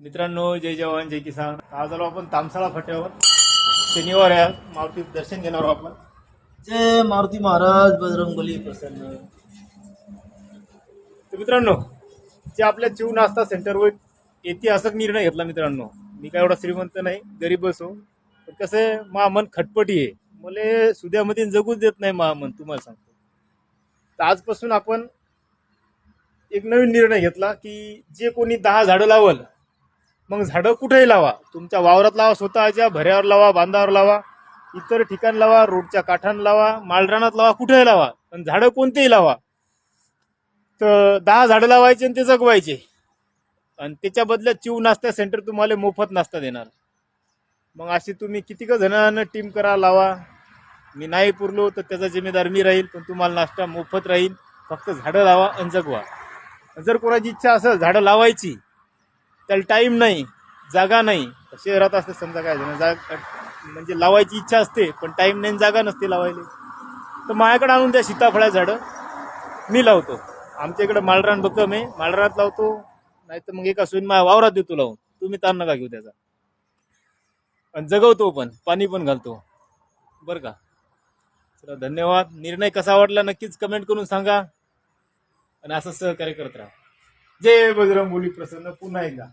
मित्रांनो जय जवान जय किसान. आज आलो आपण तामसाळा फाट्यावर. शनिवार आहे. मारुती दर्शन घेणार आहोत आपण. जय मारुती महाराज बजरंगबली प्रसन्न. तर मित्रांनो जे आपल्या चिव नाश्ता सेंटरवर ऐतिहासिक निर्णय घेतला मित्रांनो. मी काय एवढा श्रीमंत नाही गरीब असो पण कसं आहे मा मन खटपटी आहे. मला सुद्यामध्ये जगूच देत नाही मा मन तुम्हाला सांगतो. तर आजपासून आपण एक नवीन निर्णय घेतला की जे कोणी दहा झाडं लावल मग झाडं कुठेही लावा. तुमच्या वावरात लावा स्वतःच्या भऱ्यावर लावा बांधावर लावा इतर ठिकाणी लावा रोडच्या काठांना लावा मालरानात लावा कुठेही लावा पण झाडं कोणतेही लावा. तर दहा झाडं लावायचे आणि ते जगवायचे. आणि त्याच्या बदल्यात चिव नाश्ता सेंटर तुम्हाला मोफत नाश्ता देणार. मग अशी तुम्ही कितीक जणांना टीम करा लावा. मी नाही पुरलो तर त्याचा जिम्मेदार मी राहील पण तुम्हाला नाश्ता मोफत राहील. फक्त झाडं लावा आणि जगवा. जर कोणाची इच्छा असेल झाडं लावायची त्याला टाईम नाही जागा नाही. शहरात असते समजा काय झालं जाग म्हणजे लावायची इच्छा असते पण टाईम नाही जागा नसते लावायला. तर माझ्याकडे आणून द्या सीताफळा झाडं. मी लावतो. आमच्या इकडे मालरान बक्कम आहे. मालरानात लावतो. नाही तर मग एका सोयीन माझ्या वावरात देतो लावून. तुम्ही ताण नका घेऊ त्याचा. आणि जगवतो पण पाणी पण घालतो. बरं का? चला धन्यवाद. निर्णय कसा वाटला नक्कीच कमेंट करून सांगा. आणि असं सहकार्य करत राहा. जय बजरंग बोली प्रसन्न. पुन्हा एकदा.